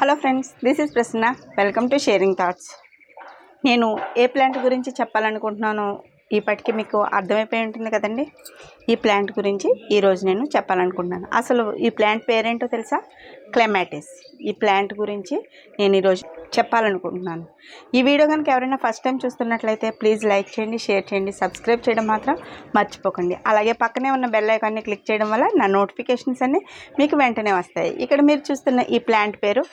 Hello friends this is Prasanna. Welcome to sharing thoughts నేను ఏ plant గురించి చెప్పాలనుకుంటున్నానో ఇప్పటికీ మీకు అర్థమైపోయి ఉంటుంది కదండి? ఈ ప్లాంట్ గురించి ఈరోజు నేను చెప్పాలనుకుంటున్నాను. అసలు ఈ ప్లాంట్ పేరేంటో తెలుసా? క్లెమాటిస్. ఈ ప్లాంట్ గురించి నేను ఈరోజు చెప్పాలనుకుంటున్నాను. ఈ వీడియో కనుక ఎవరైనా ఫస్ట్ టైం చూస్తున్నట్లయితే ప్లీజ్ లైక్ చేయండి షేర్ చేయండి సబ్స్క్రైబ్ చేయడం మాత్రం మర్చిపోకండి. అలాగే పక్కనే ఉన్న బెల్ ఐకాన్ని క్లిక్ చేయడం వల్ల నా నోటిఫికేషన్స్ అన్నీ మీకు వెంటనే వస్తాయి. ఇక్కడ మీరు చూస్తున్న ఈ ప్లాంట్ పేరు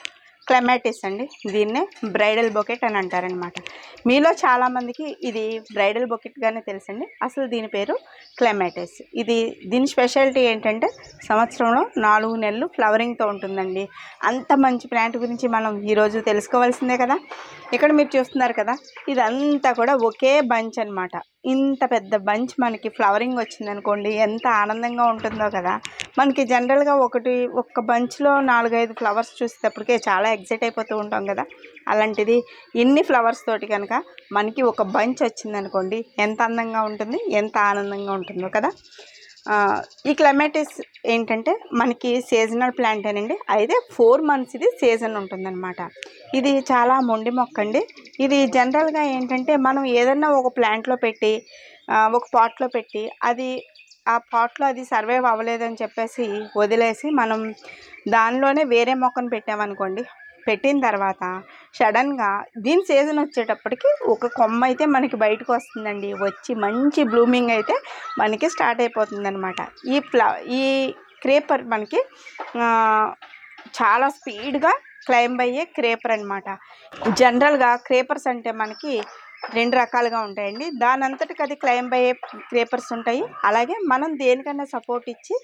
క్లెమాటిస్ అండి. దీన్నే బ్రైడల్ బొకెట్ అని అంటారనమాట. మీలో చాలామందికి ఇది బ్రైడల్ బొకెట్గానే తెలుసండి. అసలు దీని పేరు క్లెమాటిస్. ఇది దీని స్పెషాలిటీ ఏంటంటే సంవత్సరంలో నాలుగు నెలలు ఫ్లవరింగ్తో ఉంటుందండి. అంత మంచి ప్లాంట్ గురించి మనం ఈరోజు తెలుసుకోవాల్సిందే కదా. ఇక్కడ మీరు చూస్తున్నారు కదా ఇదంతా కూడా ఒకే బంచ్ అనమాట ఇంత పెద్ద బంచ్ మనకి ఫ్లవరింగ్ వచ్చిందనుకోండి ఎంత ఆనందంగా ఉంటుందో కదా. మనకి జనరల్గా ఒకటి ఒక్క బంచ్లో నాలుగైదు ఫ్లవర్స్ చూసేటప్పటికే చాలా ఎగ్జైట్ అయిపోతూ ఉంటాం కదా. అలాంటిది ఇన్ని ఫ్లవర్స్ తోటి కనుక మనకి ఒక బంచ్ వచ్చిందనుకోండి ఎంత అందంగా ఉంటుంది ఎంత ఆనందంగా ఉంటుందో కదా. ఈ క్లైమేటిస్ ఏంటంటే మనకి సీజనల్ ప్లాంట్ అనండి అయితే ఫోర్ మంత్స్ ఇది సీజన్ ఉంటుందన్నమాట. ఇది చాలా మొండి మొక్క అండి ఇది జనరల్గా ఏంటంటే మనం ఏదన్నా ఒక ప్లాంట్లో పెట్టి ఒక పాట్లో పెట్టి అది ఆ పాట్లో అది సర్వైవ్ అవ్వలేదని చెప్పేసి వదిలేసి మనం దానిలోనే వేరే మొక్కను పెట్టామనుకోండి పెట్టిన తర్వాత సడన్గా దీని సీజన్ వచ్చేటప్పటికి ఒక కొమ్మ అయితే మనకి బయటకు వస్తుందండి. వచ్చి మంచి బ్లూమింగ్ అయితే మనకి స్టార్ట్ అయిపోతుంది అనమాట ఈ ఫ్ల ఈ క్రేపర్ మనకి చాలా స్పీడ్గా క్లైంబ్ అయ్యే క్రేపర్ అనమాట జనరల్గా క్రేపర్స్ అంటే మనకి రెండు రకాలుగా ఉంటాయండి. దాని అంతటికి అది క్లైంబ్ అయ్యే క్రేపర్స్ ఉంటాయి. అలాగే మనం దేనికన్నా సపోర్ట్ ఇచ్చి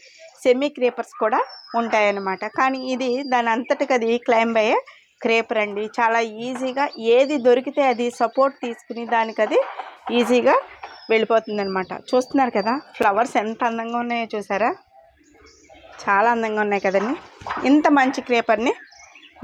సెమీ క్రేపర్స్ కూడా ఉంటాయన్నమాట. కానీ ఇది దాని అంతటికి అది క్లైంబ్ అయ్యే క్రేపర్ అండి. చాలా ఈజీగా ఏది దొరికితే అది సపోర్ట్ తీసుకుని దానికి అది ఈజీగా వెళ్ళిపోతుంది అనమాట చూస్తున్నారు కదా ఫ్లవర్స్ ఎంత అందంగా ఉన్నాయో చూసారా? చాలా అందంగా ఉన్నాయి కదండి. ఇంత మంచి క్రేపర్ని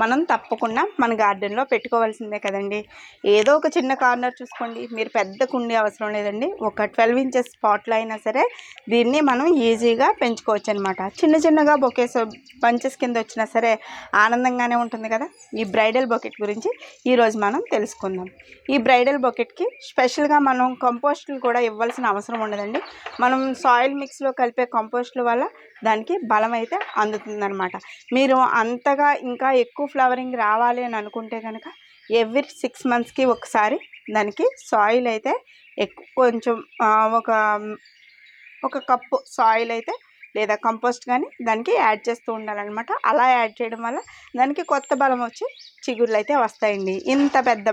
మనం తప్పకుండా మన గార్డెన్లో పెట్టుకోవాల్సిందే కదండి. ఏదో ఒక చిన్న కార్నర్ చూసుకోండి. మీరు పెద్ద కుండి అవసరం లేదండి. ఒక ట్వెల్వ్ ఇంచెస్ స్పాట్లో అయినా సరే దీన్ని మనం ఈజీగా పెంచుకోవచ్చు అనమాట చిన్న చిన్నగా బొకేస్ బంచెస్ కింద వచ్చినా సరే ఆనందంగానే ఉంటుంది కదా. ఈ బ్రైడల్ బొకెట్ గురించి ఈరోజు మనం తెలుసుకుందాం. ఈ బ్రైడల్ బొకెట్కి స్పెషల్గా మనం కంపోస్ట్లు కూడా ఇవ్వాల్సిన అవసరం ఉండదండి. మనం సాయిల్ మిక్స్లో కలిపే కంపోస్ట్ల వల్ల దానికి బలం అయితే అందుతుందనమాట మీరు అంతగా ఇంకా ఎక్కువ ఫ్లవరింగ్ రావాలి అని అనుకుంటే కనుక ఎవ్రీ సిక్స్ మంత్స్కి ఒకసారి దానికి సాయిల్ అయితే ఎక్కువ కొంచెం ఒక ఒక కప్పు సాయిల్ అయితే లేదా కంపోస్ట్ కానీ దానికి యాడ్ చేస్తూ ఉండాలన్నమాట. అలా యాడ్ చేయడం వల్ల దానికి కొత్త బలం వచ్చి చిగుళ్ళు అయితే వస్తాయండి. ఇంత పెద్ద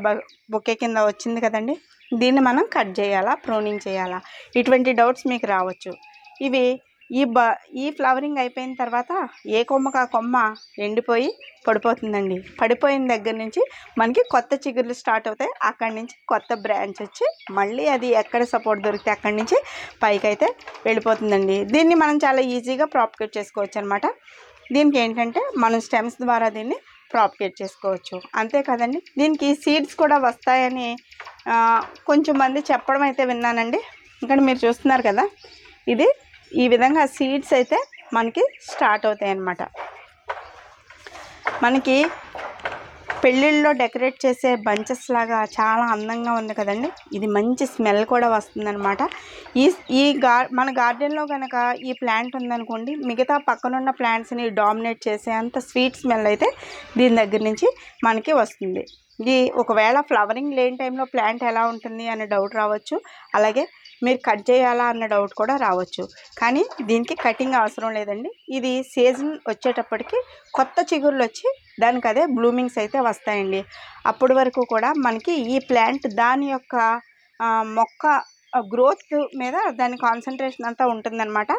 బొకే కింద వచ్చింది కదండి. దీన్ని మనం కట్ చేయాలా ప్రూనింగ్ చేయాలా? ఇటువంటి డౌట్స్ మీకు రావచ్చు. ఇవి ఈ బ ఈ ఫ్లవరింగ్ అయిపోయిన తర్వాత ఏ కొమ్మకు ఆ కొమ్మ ఎండిపోయి పడిపోతుందండి. పడిపోయిన దగ్గర నుంచి మనకి కొత్త చిగుర్లు స్టార్ట్ అవుతాయి. అక్కడి నుంచి కొత్త బ్రాంచ్ వచ్చి మళ్ళీ అది ఎక్కడ సపోర్ట్ దొరికితే అక్కడి నుంచి పైకి అయితే వెళ్ళిపోతుందండి. దీన్ని మనం చాలా ఈజీగా ప్రాపగేట్ చేసుకోవచ్చు అనమాట దీనికి ఏంటంటే మనం స్టెమ్స్ ద్వారా దీన్ని ప్రాపగేట్ చేసుకోవచ్చు. అంతే కదండి. దీనికి సీడ్స్ కూడా వస్తాయని కొంచెం మంది చెప్పడం అయితే విన్నానండి. ఇక్కడ మీరు చూస్తున్నారు కదా ఇది ఈ విధంగా సీడ్స్ అయితే మనకి స్టార్ట్ అవుతాయి అన్నమాట మనకి పెళ్ళిళ్ళలో డెకరేట్ చేసే బంచెస్ లాగా చాలా అందంగా ఉంది కదండి. ఇది మంచి స్మెల్ కూడా వస్తుందన్నమాట. ఈ ఈ గా మన గార్డెన్లో కనుక ఈ ప్లాంట్ ఉందనుకోండి మిగతా పక్కనున్న ప్లాంట్స్ని డామినేట్ చేసే అంత స్వీట్ స్మెల్ అయితే దీని దగ్గర నుంచి మనకి వస్తుంది. ఇది ఒకవేళ ఫ్లవరింగ్ లేని టైంలో ప్లాంట్ ఎలా ఉంటుంది అనే డౌట్ రావచ్చు. అలాగే మీరు కట్ చేయాలా అన్న డౌట్ కూడా రావచ్చు. కానీ దీనికి కటింగ్ అవసరం లేదండి. ఇది సీజన్ వచ్చేటప్పటికి కొత్త చిగుర్లు వచ్చి దానికి అదే బ్లూమింగ్స్ అయితే వస్తాయండి. అప్పటి వరకు కూడా మనకి ఈ ప్లాంట్ దాని యొక్క మొక్క గ్రోత్ మీద దాని కాన్సన్ట్రేషన్ అంతా ఉంటుందన్నమాట.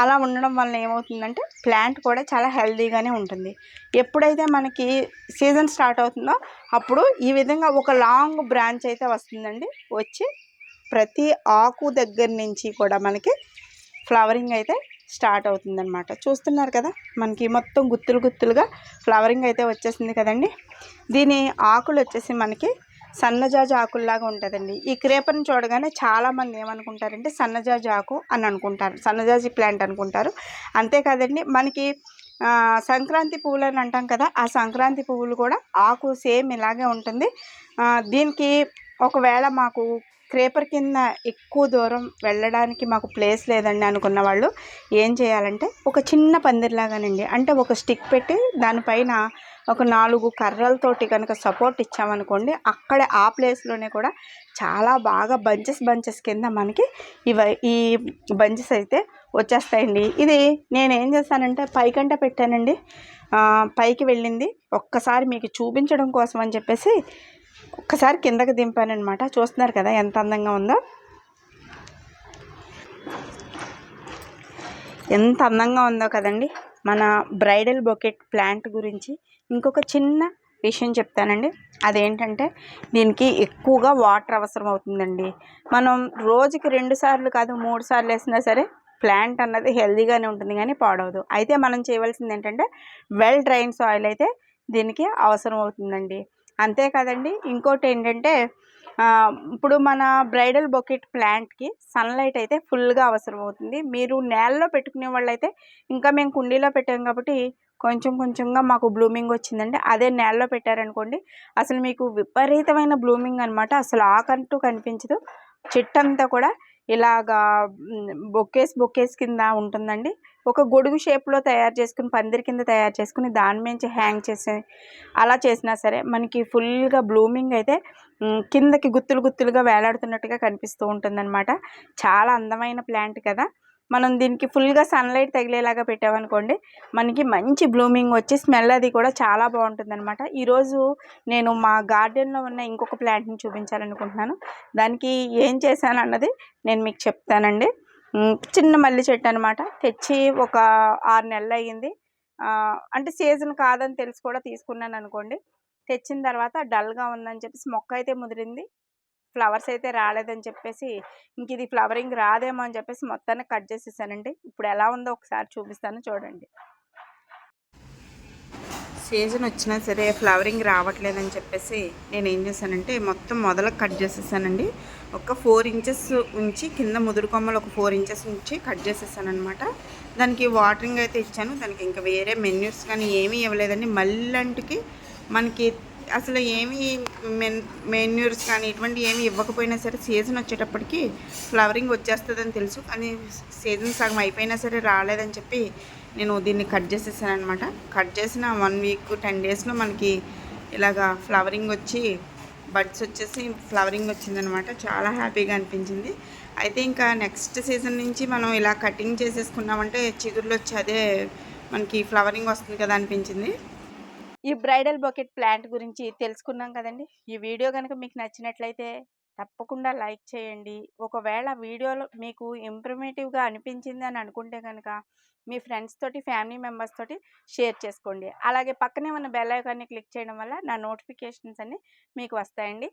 అలా ఉండడం వల్ల ఏమవుతుందంటే ప్లాంట్ కూడా చాలా హెల్దీగానే ఉంటుంది. ఎప్పుడైతే మనకి సీజన్ స్టార్ట్ అవుతుందో అప్పుడు ఈ విధంగా ఒక లాంగ్ బ్రాంచ్ అయితే వస్తుందండి. వచ్చి ప్రతి ఆకు దగ్గర నుంచి కూడా మనకి ఫ్లవరింగ్ అయితే స్టార్ట్ అవుతుందన్నమాట. చూస్తున్నారు కదా మనకి మొత్తం గుత్తులు గుత్తులుగా ఫ్లవరింగ్ అయితే వచ్చేసింది కదండి. దీని ఆకులు వచ్చేసి మనకి సన్నజాజి ఆకుల్లాగా ఉంటుందండి. ఈ క్రేపను చూడగానే చాలామంది ఏమనుకుంటారంటే సన్నజాజి ఆకు అని అనుకుంటారు సన్నజాజి ప్లాంట్ అనుకుంటారు. అంతేకాదండి మనకి సంక్రాంతి పువ్వులు అని అంటాం కదా ఆ సంక్రాంతి పువ్వులు కూడా ఆకు సేమ్ ఇలాగే ఉంటుంది. దీనికి ఒకవేళ మాకు స్క్రేపర్ కింద ఎక్కువ దూరం వెళ్ళడానికి మాకు ప్లేస్ లేదండి అనుకున్న వాళ్ళు ఏం చేయాలంటే ఒక చిన్న పందిరిలాగానండి. అంటే ఒక స్టిక్ పెట్టి దానిపైన ఒక నాలుగు కర్రలతోటి కనుక సపోర్ట్ ఇచ్చామనుకోండి అక్కడ ఆ ప్లేస్లోనే కూడా చాలా బాగా బంచెస్ బంచెస్ కింద మనకి ఇవ ఈ బంచెస్ అయితే వచ్చేస్తాయండి. ఇది నేనేం చేస్తానంటే పైకంట పెట్టానండి. పైకి వెళ్ళింది. ఒక్కసారి మీకు చూపించడం కోసం అని చెప్పేసి ఒక్కసారి కిందకి దింపానమాట చూస్తున్నారు కదా ఎంత అందంగా ఉందో. ఎంత అందంగా ఉందో కదండి. మన బ్రైడల్ బొకెట్ ప్లాంట్ గురించి ఇంకొక చిన్న విషయం చెప్తానండి. అదేంటంటే దీనికి ఎక్కువగా వాటర్ అవసరం అవుతుందండి. మనం రోజుకి రెండు సార్లు కాదు మూడు సార్లు వేసినా సరే ప్లాంట్ అన్నది హెల్దీగానే ఉంటుంది కానీ పాడవదు. అయితే మనం చేయవలసింది ఏంటంటే వెల్ డ్రైన్ సాయిల్ అయితే దీనికి అవసరం అవుతుందండి. అంతేకాదండి ఇంకోటి ఏంటంటే ఇప్పుడు మన బ్రైడల్ బొకెట్ ప్లాంట్కి సన్లైట్ అయితే ఫుల్గా అవసరం అవుతుంది మీరు నేలలో పెట్టుకునే వాళ్ళైతే ఇంకా మేము కుండీలో పెట్టాం కాబట్టి కొంచెం కొంచెంగా మాకు బ్లూమింగ్ వచ్చిందండి. అదే నేలలో పెట్టారనుకోండి అసలు మీకు విపరీతమైన బ్లూమింగ్ అనమాట అసలు ఆకంటూ కనిపించదు. చెట్టు అంతా కూడా ఇలాగా బొకేస్ బొకేస్ కింద ఉంటుందండి. ఒక గొడుగు షేప్లో తయారు చేసుకుని పందిరి కింద తయారు చేసుకుని దాని మీద హ్యాంగ్ చేసే అలా చేసినా సరే మనకి ఫుల్గా బ్లూమింగ్ అయితే కిందకి గుత్తులు గుత్తులుగా వేలాడుతున్నట్టుగా కనిపిస్తూ ఉంటుందన్నమాట. చాలా అందమైన ప్లాంట్ కదా. మనం దీనికి ఫుల్గా సన్లైట్ తగిలేలాగా పెట్టామనుకోండి మనకి మంచి బ్లూమింగ్ వచ్చి స్మెల్ అది కూడా చాలా బాగుంటుంది అనమాట ఈరోజు నేను మా గార్డెన్లో ఉన్న ఇంకొక ప్లాంట్ని చూపించాలనుకుంటున్నాను. దానికి ఏం చేశాను అన్నది నేను మీకు చెప్తానండి. చిన్న మల్లి చెట్టు అనమాట తెచ్చి ఒక ఆరు నెలలు అయ్యింది. అంటే సీజన్ కాదని తెలిసి కూడా తీసుకున్నాను అనుకోండి తెచ్చిన తర్వాత డల్గా ఉందని చెప్పేసి మొక్క అయితే ముదిరింది. ఫ్లవర్స్ అయితే రాలేదని చెప్పేసి ఇంక ఇది ఫ్లవరింగ్ రాదేమో అని చెప్పేసి మొత్తాన్ని కట్ చేసేసానండి. ఇప్పుడు ఎలా ఉందో ఒకసారి చూపిస్తాను చూడండి. సీజన్ వచ్చినా సరే ఫ్లవరింగ్ రావట్లేదని చెప్పేసి నేను ఏం చేశానంటే మొత్తం మొదలకు కట్ చేసేసానండి. ఒక ఫోర్ ఇంచెస్ ఉంచి కింద ముదురు కొమ్మలు ఒక ఫోర్ ఇంచెస్ ఉంచి కట్ చేసేసానమాట దానికి వాటరింగ్ అయితే ఇచ్చాను. దానికి ఇంకా వేరే మెన్యూస్ కానీ ఏమీ ఇవ్వలేదండి. మళ్ళంటికి మనకి అసలు ఏమీ మెన్ మెన్యూర్స్ కానీ ఇటువంటి ఏమీ ఇవ్వకపోయినా సరే సీజన్ వచ్చేటప్పటికి ఫ్లవరింగ్ వచ్చేస్తుందని తెలుసు. కానీ సీజన్ సగం అయిపోయినా సరే రాలేదని చెప్పి నేను దీన్ని కట్ చేసేసాను అనమాట కట్ చేసిన వన్ వీక్ టెన్ డేస్లో మనకి ఇలాగా ఫ్లవరింగ్ వచ్చి బడ్స్ వచ్చేసి ఫ్లవరింగ్ వచ్చిందనమాట చాలా హ్యాపీగా అనిపించింది. అయితే ఇంకా నెక్స్ట్ సీజన్ నుంచి మనం ఇలా కటింగ్ చేసేసుకున్నామంటే చిగురులు వచ్చి అదే మనకి ఫ్లవరింగ్ వస్తుంది కదా అనిపించింది. ఈ బ్రైడల్ బకెట్ ప్లాంట్ గురించి తెలుసుకున్నాం కదండి. ఈ వీడియో కనుక మీకు నచ్చినట్లయితే తప్పకుండా లైక్ చేయండి. ఒకవేళ వీడియోలో మీకు ఇంప్రమేటివ్గా అనిపించింది అని అనుకుంటే కనుక మీ ఫ్రెండ్స్ తోటి ఫ్యామిలీ మెంబర్స్ తోటి షేర్ చేసుకోండి. అలాగే పక్కనే ఉన్న బెల్ ఐకాన్ని క్లిక్ చేయడం వల్ల నా నోటిఫికేషన్స్ అన్నీ మీకు వస్తాయండి.